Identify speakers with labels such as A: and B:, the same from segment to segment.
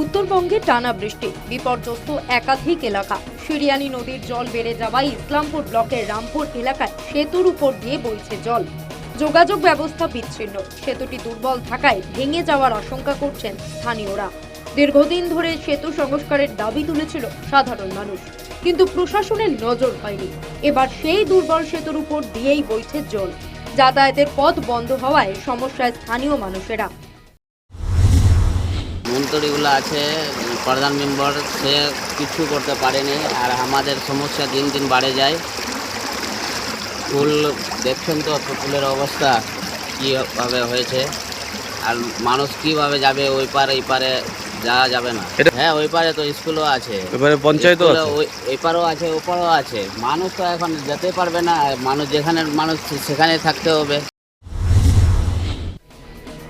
A: উত্তরবঙ্গে টানা বৃষ্টি। বিপর্যস্ত একাধিক এলাকা। সিরিয়ানি নদীর জল বেড়ে যাওয়ায় ইসলামপুর ব্লকের রামপুর এলাকায় সেতুর উপর দিয়ে বইছে জল। যোগাযোগ ব্যবস্থা বিচ্ছিন্ন। সেতুটি দুর্বল থাকায় ভেঙে যাওয়ার আশঙ্কা করছেন স্থানীয়রা। দীর্ঘদিন ধরে সেতু সংস্কারের দাবি তুলেছিল সাধারণ মানুষ। কিন্তু প্রশাসনের নজর হয়নি। এবার সেই দুর্বল সেতুর উপর দিয়েই বইছে জল। যাতায়াতের পথ বন্ধ হওয়ায় সমস্যায় স্থানীয় মানুষেরা
B: মন্ত্রীগুলো আছে প্রধান মেম্বার সে কিছু করতে পারেনি আর আমাদের সমস্যা দিন দিন বাড়ে যায়। ফুল দেখছেন তো ফুলের অবস্থা কীভাবে হয়েছে? আর মানুষ কীভাবে যাবে ওই পারে এই পারে যাওয়া যাবে না। হ্যাঁ ওই পারে তো স্কুলও আছে।
C: এবারে পঞ্চায়েতও আছে।
B: ওই- ওই পারেও আছে ওপারেও আছে। মানুষ তো এখন যেতে পারবে না মানুষ যেখানে মানুষ সেখানে থাকতে হবে।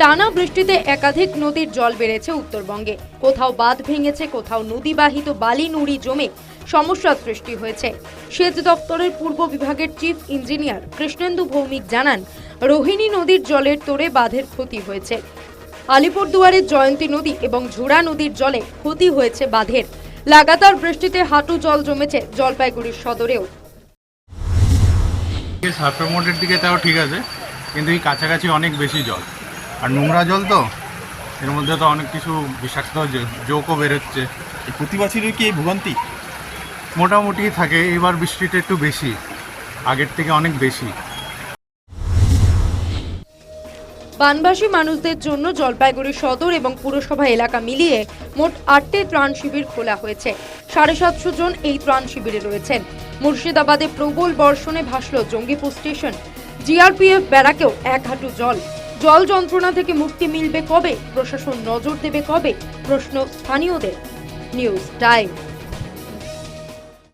A: টানা বৃষ্টিতে একাধিক নদীর জল বেড়েছে উত্তরবঙ্গে। কোথাও বাঁধ ভেঙেছে, কোথাও নদীবাহিত বালি নুড়ি জমে সমস্যার সৃষ্টি হয়েছে। সেচ দপ্তরের পূর্ব বিভাগের চিফ ইঞ্জিনিয়ার কৃষ্ণেন্দু ভৌমিক জানান, রোহিণী নদীর জলের তোড়ে বাঁধের ক্ষতি হয়েছে। আলিপুরদুয়ারের জয়ন্তী নদী এবং ঝুড়া নদীর জলে ক্ষতি হয়েছে বাঁধের। লাগাতার বৃষ্টিতে হাঁটু জল জমেছে জলপাইগুড়ির সদরেও।
D: সার্ফের মোড়ের দিকে তাও ঠিক আছে, কিন্তু এই কাছাকাছি অনেক বেশি জল। আর নোংরা জল তো? এর মধ্যে তো অনেক কিছু বিষাক্ত জোকও বেরোচ্ছে।
E: এই প্রতি বছরই কি এই ভোগান্তি?
D: মোটামুটি থাকে এবার বৃষ্টিটা একটু বেশি আগের থেকে অনেক বেশি।
A: বানবাসী মানুষদের জন্য জলপাইগুড়ি সদর এবং পুরসভা এলাকা মিলিয়ে মোট আটটি ত্রাণ শিবির খোলা হয়েছে। সাড়ে সাতশো জন এই ত্রাণ শিবিরে রয়েছেন। মুর্শিদাবাদে প্রবল বর্ষণে ভাসল জঙ্গিপুর স্টেশন। জিআরপিএফ ব্যারাকেও এক হাঁটু জল। জল যন্ত্রণা থেকে মুক্তি মিলবে কবে? প্রশাসন নজর দেবে কবে? প্রশ্ন স্থানীয়দের। News time.